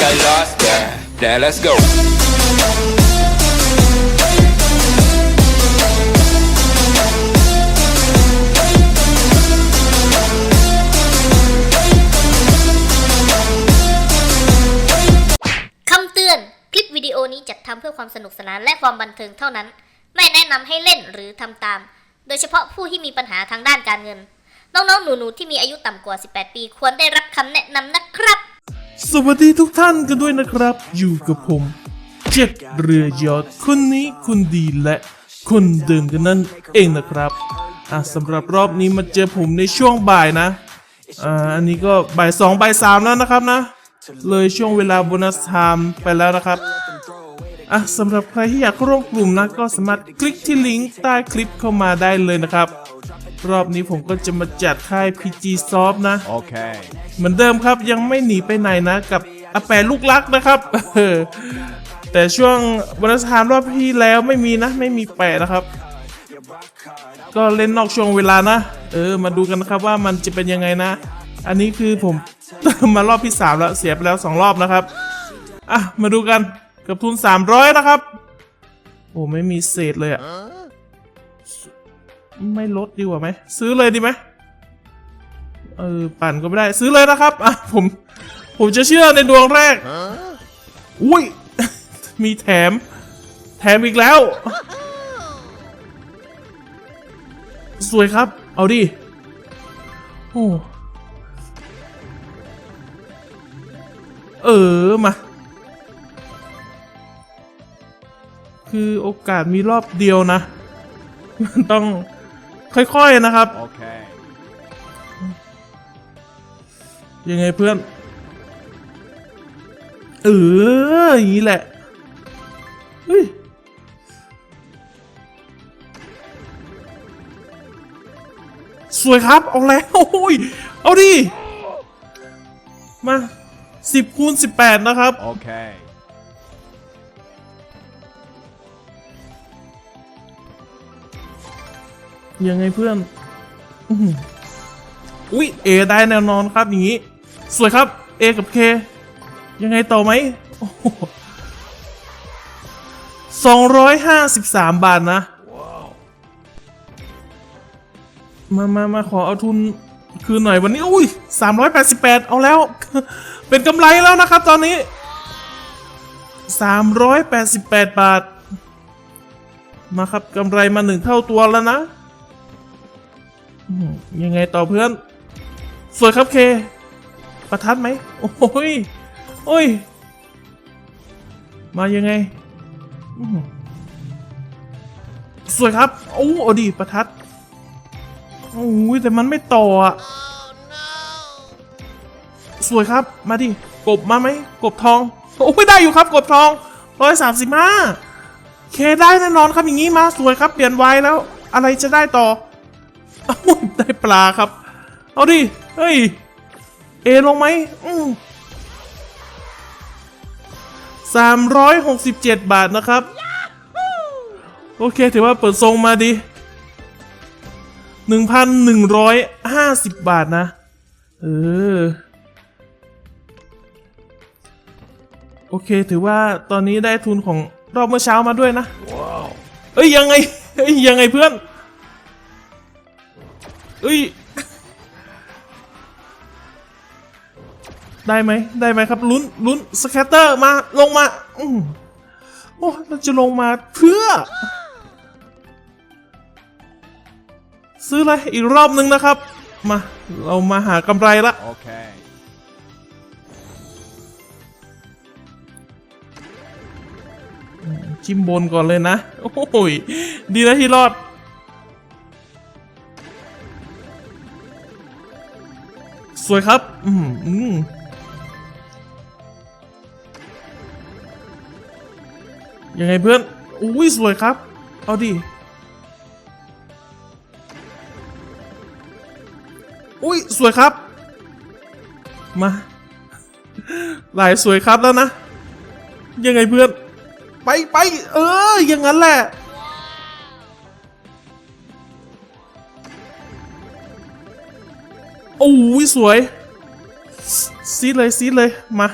got lost there. Now let's go. คำเตือน คลิปวิดีโอนี้จัดทำเพื่อความสนุกสนานและความบันเทิงเท่านั้น ไม่แนะนำให้เล่นหรือทำตาม โดยเฉพาะผู้ที่มีปัญหาทางด้านการเงิน น้องๆ หนูๆ ที่มีอายุต่ำกว่า 18 ปี ควรได้รับคำแนะนำนะครับ สวัสดีทุกท่านกันด้วยนะครับ อยู่กับผมเจ็ดเรือยอดคนนี้คนดีและคนเดิมกันนั่นเองนะครับอะสำหรับรอบนี้มาเจอผมในช่วงบ่ายนะอ่าอันนี้ก็บ่ายสองบ่ายสามแล้วนะครับนะ เลยช่วงเวลาโบนัสไทม์ไปแล้วนะครับอะสำหรับใครที่อยากร่วมกลุ่มนะก็สามารถคลิกที่ลิงก์ใต้คลิปเข้ามาได้เลยนะครับ รอบนี้ผมก็จะมาจัดค่าย PG Soft นะ Okay. เหมือนเดิมครับยังไม่หนีไปไหนนะกับอาแปะลูกรักนะครับเออแต่ช่วงวันสถานรอบที่แล้วไม่มีนะ ไม่มีแปะนะครับ ก็เล่นนอกช่วงเวลานะ เออ มาดูกันนะครับว่ามันจะเป็นยังไงนะ อันนี้คือผมเติมมารอบที่3แล้วเสียไปแล้ว2รอบนะครับ อะ มาดูกันกับทุน300นะครับ โอ้ไม่มีเศษเลยอะ ไม่ลดดีกว่าไหม ซื้อเลยดีไหมเออปั่นก็ไม่ได้ซื้อเลยนะครับอะผมผมจะเชื่อในดวงแรก อุ้ย มีแถม แถมอีกแล้ว สวยครับ เอาดิ โอ้เออ มา คือโอกาสมีรอบเดียวนะ มันต้อง ค่อยๆนะครับ Okay. ยังไงเพื่อน เอออย่างนี้แหละเฮ้ยสวยครับ เอาแล้วโอ้ยเอาดิ มาสิบคูณสิบแปดนะครับ Okay. ยังไงเพื่อนอุ้ยเอได้แน่นอนครับอย่างนี้ สวยครับ A กับ K ยังไงต่อไหมสองร้อยห้าสิบสามบาทนะ มามามาขอเอาทุนคืนหน่อยวันนี้อุ้ยสามร้อยแปดสิบแปดเอาแล้ว เป็นกำไรแล้วนะครับตอนนี้สามร้อยแปดสิบแปดบาท มาครับกำไรมาหนึ่งเท่าตัวแล้วนะ ยังไงต่อเพื่อน สวยครับเค ประทัดไหม โอ้ย โอ้ย มายังไง สวยครับ โอ้เอดีประทัด โอ้ยแต่มันไม่ต่ออะสวยครับ มาดิ กบมาไหม กบทอง โอ้ยได้อยู่ครับ กบทองร้อยสามสิบห้าเคได้แน่นอนครับอย่างนี้มาสวยครับ เปลี่ยนไวแล้ว อะไรจะได้ต่อ ได้ปลาครับ เอาดิ เฮ้ย เอลงไหมอืมสามร้อยหกสิบเจ็ดบาทนะครับ โอเค ถือว่าเปิดทรงมาดีหนึ่งพันหนึ่งร้อยห้าสิบบาทนะ เออ โอเค ถือว่าตอนนี้ได้ทุนของรอบเมื่อเช้ามาด้วยนะเอ้ย ยังไง เอ้ย ยังไงเพื่อน เอ้ย ได้ไหมได้ไหมครับลุ้นลุ้นสแคตเตอร์มาลงมาอืมโอ้เราจะลงมาเพื่อ ซื้อเลยอีกรอบนึงนะครับ มา เรามาหากำไรละ Okay. จิ้มบนก่อนเลยนะ โอ้ย ดีนะที่รอด สวยครับ อืมยังไงเพื่อน อุ้ยสวยครับ เอาดิ อุ้ยสวยครับ มา หลายสวยครับแล้วนะ ยังไงเพื่อน ไปไป เอออย่างนั้นแหละ โอ้ยสวย ซีดเลยซีดเลยมา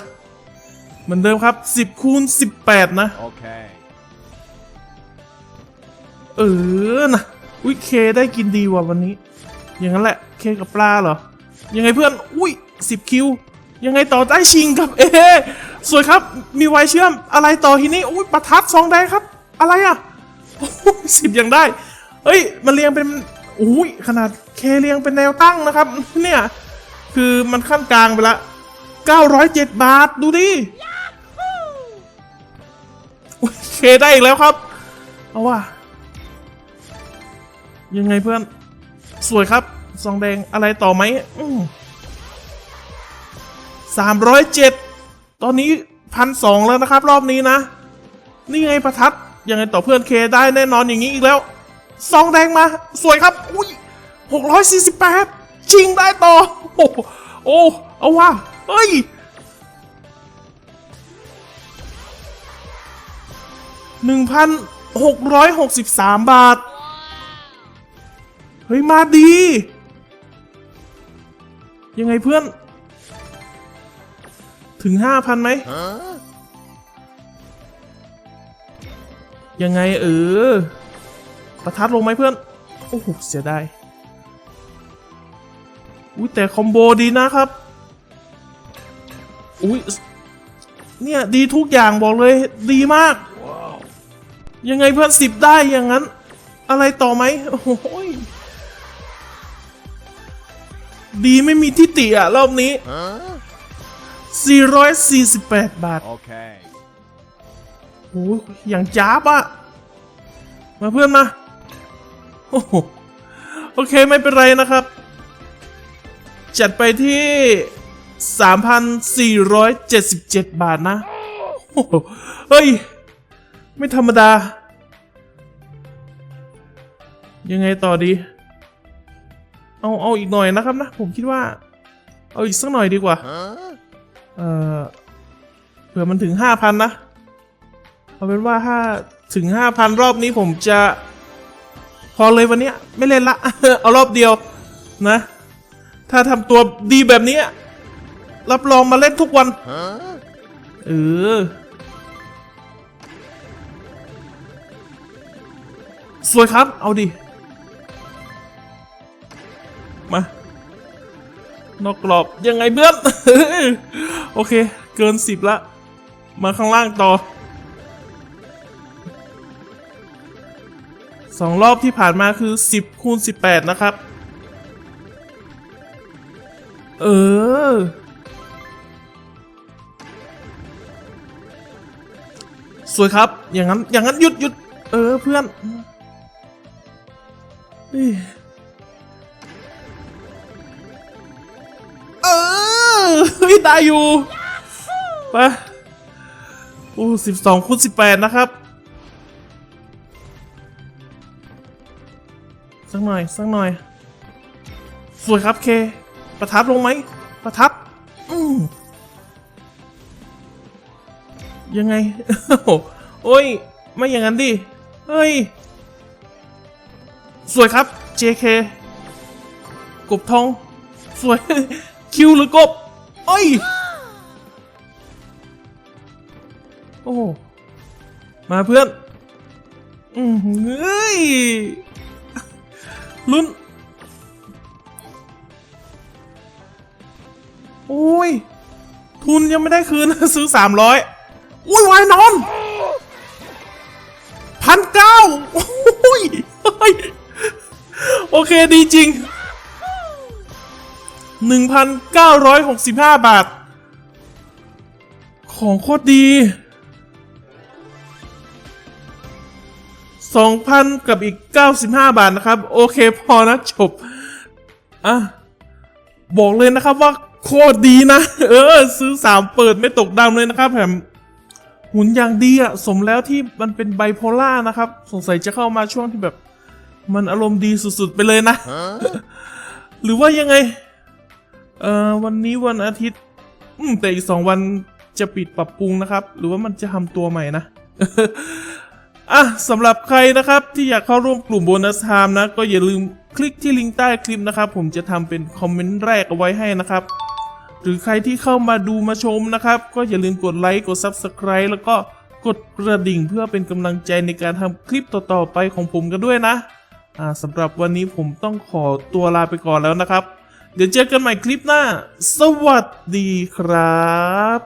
เหมือนเดิมครับ 10คูณ18 นะ Okay. เออนะอุ้ยเคได้กินดีว่ะวันนี้ อย่างนั้นแหละเคกับปลาเหรอ ยังไงเพื่อน อุ้ย10คิว ยังไงต่อได้ชิงกับเอสวยครับ มีไวเชื่อมอะไรต่อทีนี้อุ้ยประทัดสองแดงครับ อะไรอะสิบยังได้ เฮ้ย มันเรียงเป็น อุ้ยขนาดเคเรียงเป็นแนวตั้งนะครับ เนี่ย คือมันขั้นกลางไปละ 907 บาท ดูดิเคได้อีกแล้วครับ เอาว่ะ ยังไงเพื่อน สวยครับซองแดงอะไรต่อไหมสามร้อยเจ็ดตอนนี้พันสองแล้วนะครับ รอบนี้นะ นี่ไงประทัดยังไงต่อเพื่อนเคได้แน่นอนอย่างนี้อีกแล้ว ซองแดงมา สวยครับ อุ้ยหกร้อยสี่สิบแปดจริงได้ต่อ โอ้โหโอ้เอาว่ะเฮ้ยหนึ่งพันหกร้อยหกสิบสามบาท เฮ้ย มาดี ยังไงเพื่อน ถึงห้าพันไหม ยังไงเออ ประทัดลงไหมเพื่อน โอ้โห เสียดายอุ้ยแต่คอมโบดีนะครับ อุ้ยเนี่ย ดีทุกอย่างบอกเลย ดีมาก ยังไงเพื่อนสิบได้อย่างนั้น อะไรต่อไหมโอ้โหยดีไม่มีทิฏฐิอะ รอบนี้ 448 บาท Okay. โอ้ยอย่างจ้าบอะ มาเพื่อนมา โอ้โหโอเคไม่เป็นไรนะครับ จัดไปที่ 3,477 บาทนะโอ้โหเฮ้ย ไม่ธรรมดา ยังไงต่อดี เอาเอาอีกหน่อยนะครับนะ ผมคิดว่า เอาอีกสักหน่อยดีกว่า เออเผื่อมันถึงห้าพันนะ เอาเป็นว่าถ้าถึงห้าพันรอบนี้ผมจะ พอเลยวันเนี้ยไม่เล่นละ เอารอบเดียวนะ ถ้าทำตัวดีแบบนี้ รับรองมาเล่นทุกวันเออสวยครับ เอาดิ มานอกกรอบยังไงเบื้อน โอเค เกินสิบละ มาข้างล่างต่อ สองรอบที่ผ่านมาคือ 10คูณ18 นะครับ เออ สวยครับ อย่างนั้น อย่างนั้นหยุดหยุดเออเพื่อนเออเฮ้ยได้อยู่ ไปโอ้สิบสองคูณสิบแปดนะครับ สักหน่อยสักหน่อย สวยครับเค ประทับลงไหม ประทับ อืยังไง โอ้ย ไม่อย่างนั้นดิ เฮ้ย สวยครับ JK กบทอง สวย คิวหรือกบเอ้ย โอ้ มาเพื่อน อืมเฮ้ย ลุ้นโอ้ย ทุนยังไม่ได้คืน ซื้อสามร้อยอุ้ยวายนอนพันเก้าโอ้ยเฮ้ยโอเคดีจริง 1,965 บาท ของโคตรดี 2,000 กับอีก 95 บาทนะครับ โอเคพอนะจบอะบอกเลยนะครับว่าโคตรดีนะ เออ ซื้อ 3 เปิดไม่ตกดำเลยนะครับแถมหุ่นอย่างดีอะสมแล้วที่มันเป็นไบโพล่านะครับ สงสัยจะเข้ามาช่วงที่แบบ มันอารมณ์ดีสุดๆ ไปเลยนะ หรือว่ายังไง เอ่อ วันนี้วันอาทิตย์ อืมแต่อีกสองวันจะปิดปรับปรุงนะครับ หรือว่ามันจะทำตัวใหม่นะ อะสำหรับใครนะครับที่อยากเข้าร่วมกลุ่มโบนัสไทม์นะ ก็อย่าลืมคลิกที่ลิงก์ใต้คลิปนะครับ ผมจะทำเป็นคอมเมนต์แรกเอาไว้ให้นะครับ หรือใครที่เข้ามาดูมาชมนะครับ ก็อย่าลืมกดไลค์กด Subscribe แล้วก็กดกระดิ่งเพื่อเป็นกำลังใจในการทำคลิปต่อๆไปของผมกันด้วยนะอ่าสำหรับวันนี้ผมต้องขอตัวลาไปก่อนแล้วนะครับ เดี๋ยวเจอกันใหม่คลิปหน้า สวัสดีครับ